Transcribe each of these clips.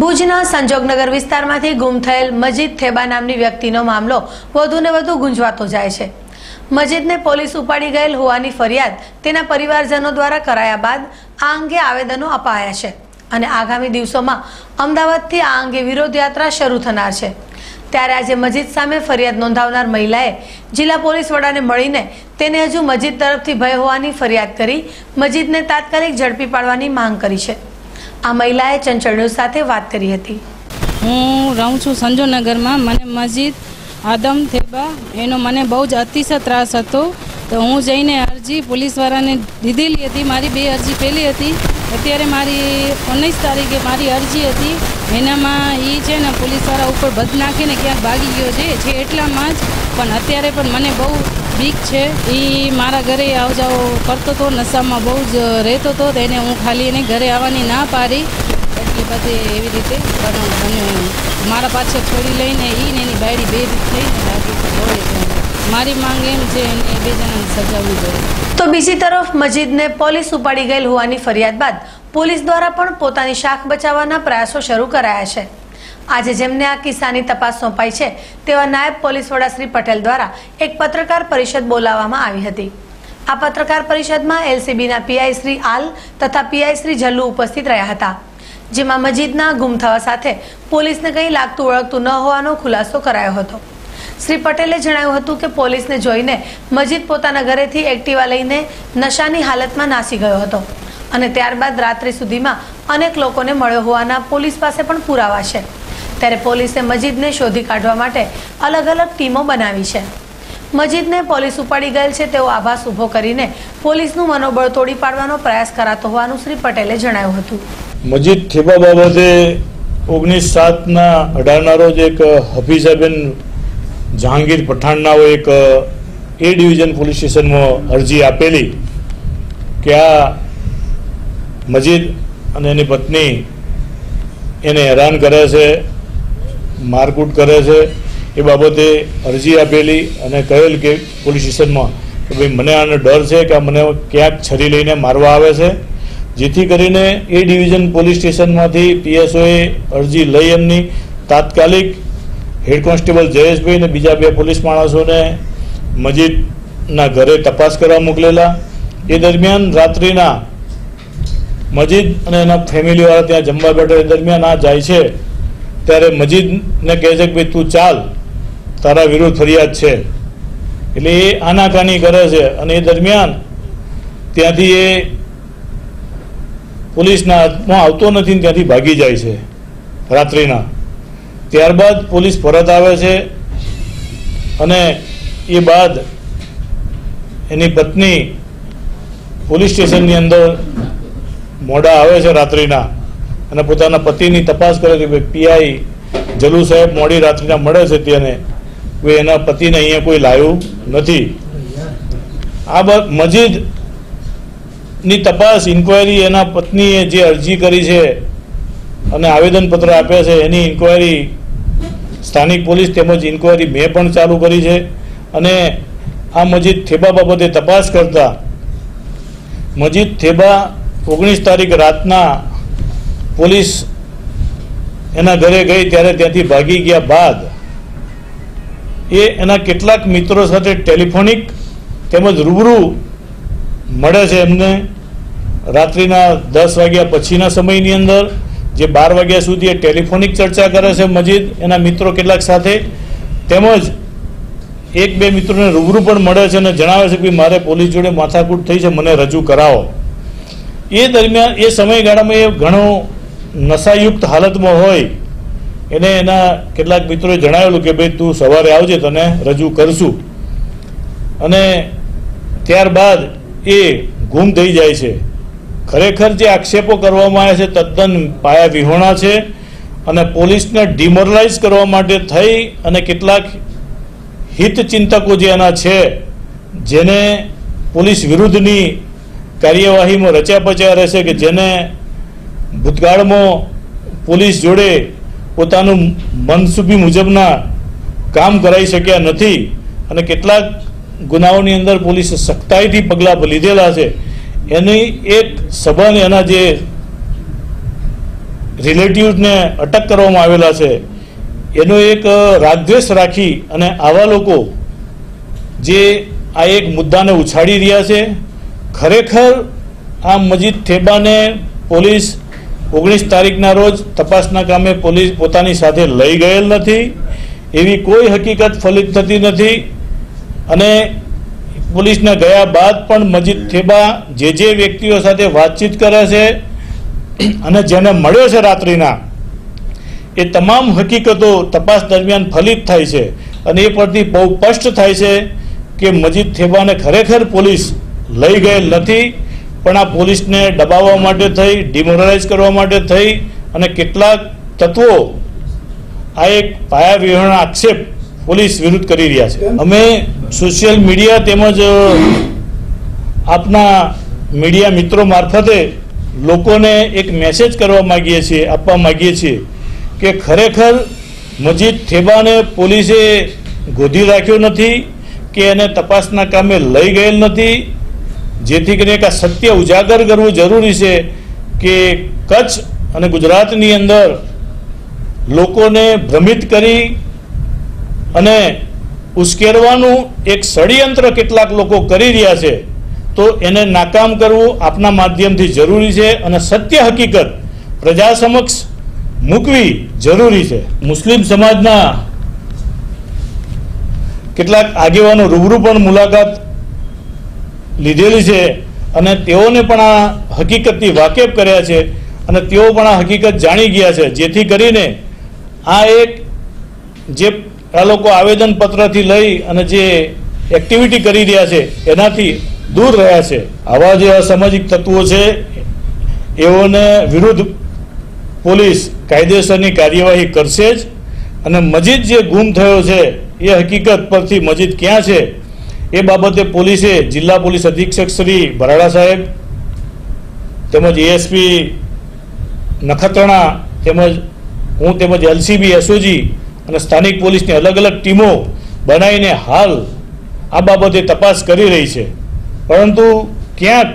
ભુજના સંજોગનગર વિસ્તારમાંથી ગુમ થયેલ મજીદ થેબા નામની વ્યક્તિનો મામલો વધુને વધુ ગુંજવાતો જાય છે. મજીદને પોલીસ ઉપાડી ગયેલ હોવાની ફરિયાદ તેના પરિવારજનો દ્વારા કરાયા બાદ આ અંગે આવેદનો અપાયા છે અને આગામી દિવસોમાં અમદાવાદથી આ અંગે વિરોધ યાત્રા શરૂ થનાર છે. ત્યારે આજે મજીદ સામે ફરિયાદ નોંધાવનાર મહિલાએ જિલ્લા પોલીસ વડાને મળીને તેને હજુ મજીદ તરફથી ભય હોવાની ફરિયાદ કરી મજીદને તાત્કાલિક ઝડપી પાડવાની માંગ કરી છે. આ મહિલાએ ચંચળ સાથે વાત કરી હતી. હું રહું છું સંજોનગરમાં. મને મસ્જિદ, આદમ, થેબા, એનો મને બહુ જ અતિશય ત્રાસ હતો. તો હું જઈને અરજી પોલીસવાળાને દીધેલી હતી. મારી બે અરજી પહેલી હતી. અત્યારે મારી ઓગણીસ તારીખે મારી અરજી હતી. એનામાં એ છે ને પોલીસવાળા ઉપર બધ નાખીને ક્યાંક ભાગી ગયો છે છે એટલામાં જ. પણ અત્યારે પણ મને બહુ બીક છે. એ મારા ઘરે આવજાઓ કરતો હતો નશામાં બહુ જ રહેતો હતો એને હું ખાલી એને ઘરે આવવાની ના પાડી. એટલી બધી એવી રીતે મારા પાછળ છોડી લઈને ને એની બાયડી બે રીત થઈને લાગી દોડે છે. મારી માંગ એમ છે, એને બે જણાને સજાવવી જોઈએ. તો બીજી તરફ મજીદને પોલીસ ઉપાડી ગયેલ હોવાની ફરિયાદ બાદ પોલીસ દ્વારા પણ પોતાની શાખ બચાવવાના પ્રયાસો શરૂ કરાયા છે. આજે જેમને આ કિસ્સાની તપાસ સોંપાઈ છે, તેવા નાયબ પોલીસ વડા શ્રી પટેલ દ્વારા એક પત્રકાર પરિષદ બોલાવવામાં આવી હતી. આ પત્રકાર પરિષદમાં એલસીબીના પીઆઈ શ્રી આલ તથા પીઆઈ શ્રી જલ્લુ ઉપસ્થિત રહ્યા હતા. જેમાં મજીદના ગુમ થવા સાથે પોલીસને કંઈ લાગતું ઓળખતું ન હોવાનો ખુલાસો કરાયો હતો. શ્રી પટેલે જણાવ્યું હતું કે પોલીસને જોઈને મજીદ પોતાના ઘરેથી એક્ટિવા લઈને નશાની હાલતમાં નાસી ગયો હતો. અને ત્યારબાદ રાત્રિ સુધીમાં અનેક લોકોને મળ્યો હોવાના પોલીસ પાસે પણ પુરાવા છે. ત્યારે પોલીસે મજીદને શોધી કાઢવા માટે અલગ અલગ ટીમો બનાવી છે. મજીદને પોલીસ ઉપાડી ગયેલ છે તેવો આભાસ ઊભો કરીને પોલીસનું મનોબળ તોડી પાડવાનો પ્રયાસ કરાતો હોવાનું શ્રી પટેલે જણાવ્યું હતું. મજીદ થેબા બાબતે ઓગણીસ સાતના અઢારના રોજ એક હફીઝાબેન જહાંગીર પઠાણના એક એ ડિવિઝન પોલીસ સ્ટેશનમાં અરજી આપેલી કે આ મજીદ અને એની પત્ની એને હેરાન કરે છે, મારકૂટ કરે છે. એ બાબતે અરજી આપેલી અને કહેલ કે પોલીસ સ્ટેશનમાં કે ભાઈ, મને આનો ડર છે કે મને ક્યાંક છરી લઈને મારવા આવે છે. જેથી કરીને એ ડિવિઝન પોલીસ સ્ટેશનમાંથી પીએસઓએ અરજી લઈ એમની તાત્કાલિક હેડ કોન્સ્ટેબલ જયેશભાઈ અને બીજા બે પોલીસ માણસોને મજીદના ઘરે તપાસ કરવા મોકલેલા. એ દરમિયાન રાત્રિના મજીદ અને એના ફેમિલીવાળા ત્યાં જમવા બેઠા દરમિયાન આ જાય છે, ત્યારે મજીદને કહે છે કે ભાઈ, તું ચાલ, તારા વિરુદ્ધ ફરિયાદ છે. એટલે એ આનાકાની કરે છે અને એ દરમિયાન ત્યાંથી એ પોલીસના હાથમાં આવતો નથી ત્યાંથી ભાગી જાય છે, રાત્રિના. ત્યારબાદ પોલીસ પરત આવે છે અને એ બાદ એની પત્ની પોલીસ સ્ટેશનની અંદર મોડા આવે છે રાત્રિના. અને પોતાના પતિની તપાસ કરે છે કે પીઆઈ જલુ સાહેબ મોડી રાત્રિના મળે છે તેને કોઈ એના પતિને અહીંયા કોઈ લાવ્યું નથી. આ બાદ મજીદની તપાસ ઇન્કવાયરી એના પત્નીએ જે અરજી કરી છે અને આવેદનપત્ર આપ્યા છે, એની ઇન્કવાયરી સ્થાનિક પોલીસ તેમજ ઇન્કવાયરી મેં પણ ચાલુ કરી છે. અને આ મજીદ થેબા બાબતે તપાસ કરતા મજીદ થેબા ઓગણીસ તારીખ રાતના પોલીસ એના ઘરે ગઈ ત્યારે ત્યાંથી ભાગી ગયા બાદ એ એના કેટલાક મિત્રો સાથે ટેલિફોનિક તેમજ રૂબરૂ મળે છે એમને. રાત્રિના દસ વાગ્યા પછીના સમયની અંદર જે બાર વાગ્યા સુધી એ ટેલિફોનિક ચર્ચા કરે છે મજીદ, એના મિત્રો કેટલાક સાથે. તેમજ એક બે મિત્રોને રૂબરૂ પણ મળે છે અને જણાવે છે કે મારે પોલીસ જોડે માથાકૂટ થઈ છે, મને રજૂ કરાવો. એ દરમિયાન, એ સમયગાળામાં એ ઘણો નશાયુક્ત હાલતમાં હોય, એને એના કેટલાક મિત્રોએ જણાવેલું કે ભાઈ તું સવારે આવજે, તને રજૂ કરશું. અને ત્યારબાદ એ ગુમ થઈ જાય છે. ખરેખર જે આક્ષેપો કરવામાં આવ્યા છે, તદ્દન પાયા વિહોણા છે અને પોલીસને ડિમોરલાઇઝ કરવા માટે થઈ અને કેટલાક હિતચિંતકો જે એના છે, જેને પોલીસ વિરુદ્ધની કાર્યવાહીમાં રચ્યા પચ્યા રહેશે કે જેને ભૂતકાળમાં પોલીસ જોડે પોતાનું મનસુબી મુજબના કામ કરાઈ શક્યા નથી અને કેટલાક ગુનાઓની અંદર પોલીસે સખ્તાઈથી પગલાં લીધેલા છે. એની એક સભાને એના જે રિલેટિવ્સને અટક કરવામાં આવેલા છે. એનો એક રાગદ્વેષ રાખી અને આવા લોકો જે આ એક મુદ્દાને ઉછાળી રહ્યા છે ખરેખર આ મજીદ થેબાને પોલીસ ઓગણીસ તારીખના રોજ તપાસના કામે પોલીસ પોતાની સાથે લઈ ગયેલ નથી. એવી કોઈ હકીકત ફલિત થતી નથી. અને પોલીસના ગયા બાદ પણ મજીદ થેબા જે જે વ્યક્તિઓ સાથે વાતચીત કરે છે અને જેને મળ્યો છે રાત્રિના, એ તમામ હકીકતો તપાસ દરમિયાન ફલિત થાય છે. અને એ પરથી બહુ સ્પષ્ટ થાય છે કે મજીદ થેબાને ખરેખર પોલીસ લઈ ગયેલ નથી, પણ આ પોલીસને દબાવવા માટે થઈ ડિમોરલાઇઝ કરવા માટે થઈ, અને કેટલાક તત્વો આ એક પાયા વિહોણા આક્ષેપ પોલીસ વિરુદ્ધ કરી રહ્યા છે. અમે સોશિયલ મીડિયા તેમજ આપના મીડિયા મિત્રો મારફતે લોકોને એક મેસેજ કરવા માગીએ છીએ, આપવા માગીએ છીએ કે ખરેખર મજીદ થેબાને પોલીસે ગોધી રાખ્યો નથી, કે એને તપાસના કામે લઈ ગયેલ નથી જેથી કરીને એક સત્ય ઉજાગર કરવું જરૂરી છે કે કચ્છ અને ગુજરાતની અંદર લોકોને ભ્રમિત કરી અને ઉશ્કેરવાનું એક ષડયંત્ર કેટલાક લોકો કરી રહ્યા છે, તો એને નાકામ કરવું આપના માધ્યમથી જરૂરી છે અને સત્ય હકીકત પ્રજા સમક્ષ મૂકવી જરૂરી છે. મુસ્લિમ સમાજના કેટલાક આગેવાનો રૂબરૂ પણ મુલાકાત લીધેલી છે અને તેઓને પણ આ હકીકતથી વાકેફ કર્યા છે અને તેઓ પણ આ હકીકત જાણી ગયા છે. જેથી કરીને આ એક જે આ લોકો આવેદનપત્રથી લઈ અને જે એક્ટિવિટી કરી રહ્યા છે, એનાથી દૂર રહ્યા છે. આવા જે અસામાજિક તત્વો છે, એઓને વિરુદ્ધ પોલીસ કાયદેસરની કાર્યવાહી કરશે જ અને મજીદ જે ગુમ થયો છે, એ હકીકત પરથી મજીદ ક્યાં છે? એ બાબતે પોલીસે જિલ્લા પોલીસ અધિક્ષક શ્રી ભરાડા સાહેબ તેમજ એએસપી નખત્રાણા તેમજ હું તેમજ એલસીબી એસઓજી અને સ્થાનિક પોલીસની અલગ અલગ ટીમો બનાવીને હાલ આ બાબતે તપાસ કરી રહી છે. પરંતુ ક્યાંક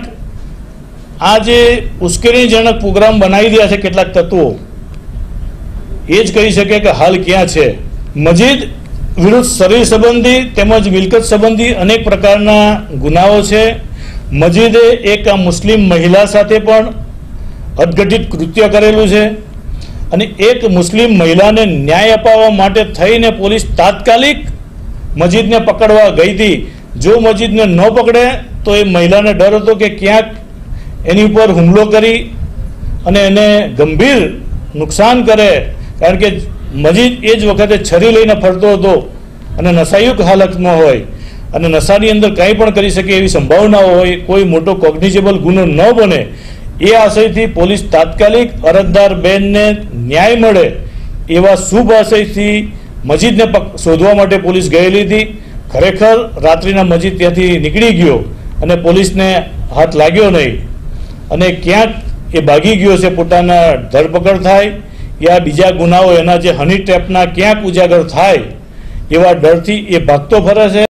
આ જે ઉશ્કેરણીજનક પ્રોગ્રામ બનાવી રહ્યા છે કેટલાક તત્વો, એ જ કહી શકે કે હાલ ક્યાં છે. મજીદ વિરુદ્ધ શરીર સંબંધી તેમજ મિલકત સંબંધી અનેક પ્રકારના ગુનાઓ છે. મજીદે એક મુસ્લિમ મહિલા સાથે પણ અદઘટિત કૃત્ય કરેલું છે અને એક મુસ્લિમ મહિલાને ન્યાય અપાવવા માટે થઈને પોલીસ તાત્કાલિક મજીદને પકડવા ગઈ હતી. જો મજીદને ન પકડે તો એ મહિલાને ડર હતો કે ક્યાંક એની ઉપર હુમલો કરી અને એને ગંભીર નુકસાન કરે. કારણ કે મજીદ એ જ વખતે છરી લઈને ફરતો હતો અને નશાયુક્ત હાલતમાં હોય અને નશાની અંદર કંઈ પણ કરી શકે એવી સંભાવનાઓ હોય, કોઈ મોટો કોગ્નિઝેબલ ગુનો ન બને, એ આશયથી પોલીસ તાત્કાલિક અરજદાર બેનને ન્યાય મળે એવા શુભ આશયથી મજીદને શોધવા માટે પોલીસ ગયેલી હતી. ખરેખર રાત્રિના મજીદ ત્યાંથી નીકળી ગયો અને પોલીસને હાથ લાગ્યો નહીં અને ક્યાંક એ ભાગી ગયો છે પોતાના ધરપકડ થાય યા બીજા ગુનાઓ એના જે હની ટ્રેપના ક્યાંક ઉજાગર થાય એવા ડરથી એ ભાગતો ફરે છે.